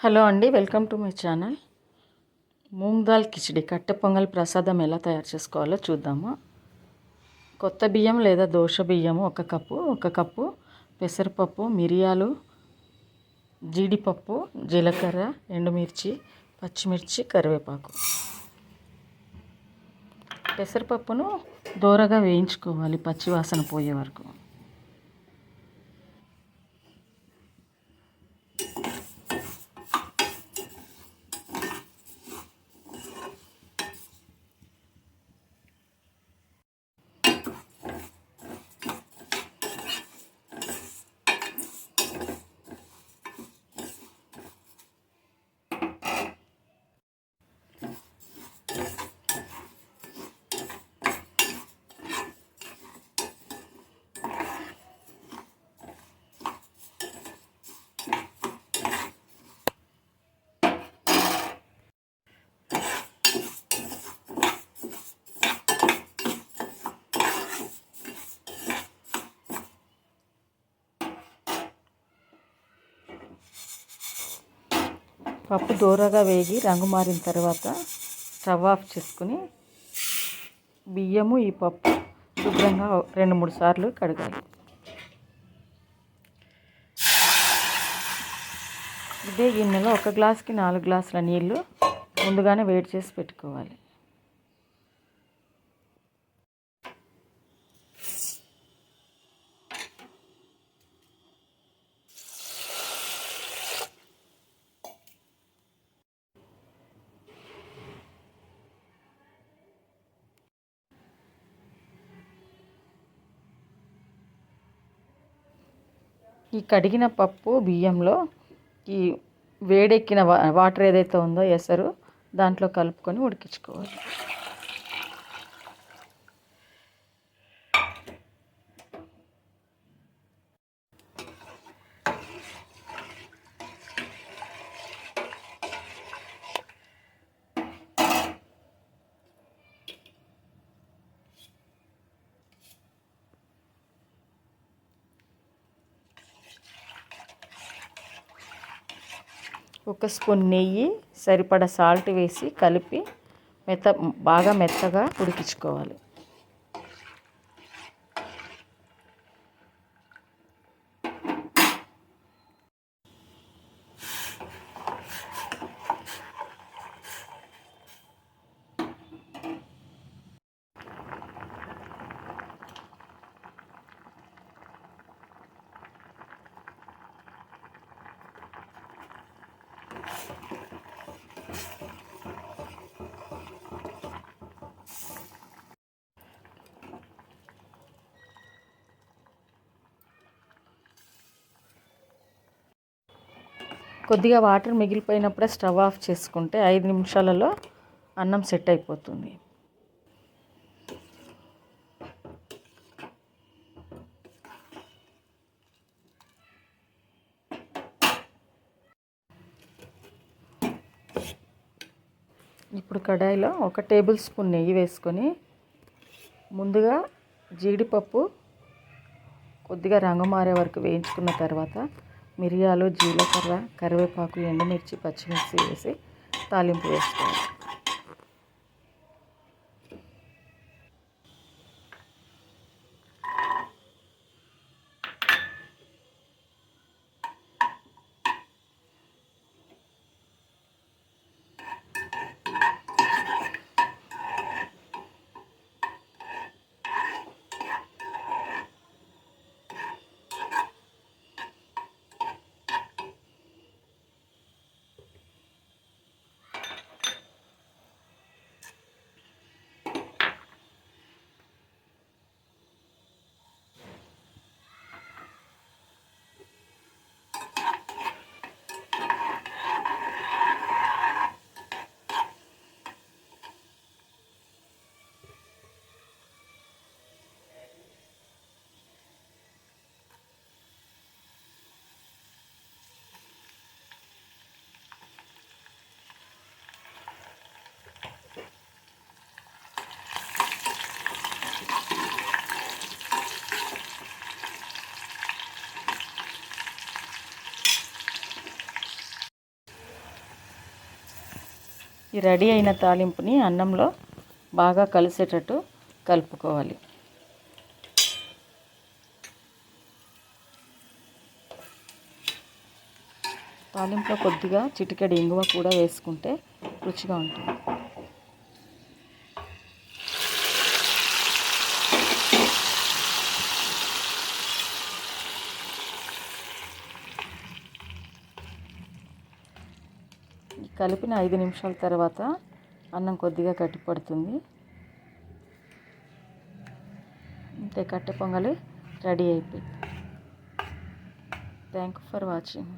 Hello అండి welcome to my channel. Moong dal khichdi katte pongal ప్రసాదం ఎలా తయారు చేసుకోవాలో చూద్దాము. కొత్త బియ్యం లేదా దోశ బియ్యము ఒక కప్పు ఒక కప్పు పెసరపప్పు మిరియాలు జీడిపప్పు జీలకర్ర ఎండుమిర్చి పచ్చిమిర్చి కరివేపాకు. పెసరపప్పును దోరగా వేయించుకోవాలి పచ్చివాసన పోయే వరకు. పప్పు దూరగా వేగి రంగు మారిన తర్వాత స్టవ్ ఆఫ్ చేసుకుని బియ్యము ఈ పప్పు శుభ్రంగా రెండు మూడు సార్లు కడగాలి. ఇదే గిన్నెలో ఒక గ్లాస్కి నాలుగు గ్లాసుల నీళ్ళు ముందుగానే వేడి చేసి పెట్టుకోవాలి. ఈ కడిగిన పప్పు బియ్యంలో ఈ వేడెక్కిన వాటర్ ఏదైతే ఉందో ఎసరు దాంట్లో కలుపుకొని ఉడికించుకోవాలి. ఒక స్పూన్ నెయ్యి సరిపడ సాల్ట్ వేసి కలిపి మెత్త బాగా మెత్తగా ఉడికించుకోవాలి. కొద్దిగా వాటర్ మిగిలిపోయినప్పుడే స్టవ్ ఆఫ్ చేసుకుంటే ఐదు నిమిషాలలో అన్నం సెట్ అయిపోతుంది. ఇప్పుడు కడాయిలో ఒక టేబుల్ స్పూన్ నెయ్యి వేసుకొని ముందుగా జీడిపప్పు కొద్దిగా రంగు మారే వరకు వేయించుకున్న తర్వాత మిరియాలు జీలకర్ర కరివేపాకు ఎండుమిర్చి పచ్చిమిర్చి వేసి తాలింపు వేసుకోవాలి. ఈ రెడీ అయిన తాలింపుని అన్నంలో బాగా కలిసేటట్టు కలుపుకోవాలి. తాలింపులో కొద్దిగా చిటికెడు ఇంగువ కూడా వేసుకుంటే రుచిగా ఉంటుంది. కలిపిన ఐదు నిమిషాల తర్వాత అన్నం కొద్దిగా కట్టిపడుతుంది పడుతుంది. కట్టె పొంగలి రెడీ అయిపోయింది. Thank for watching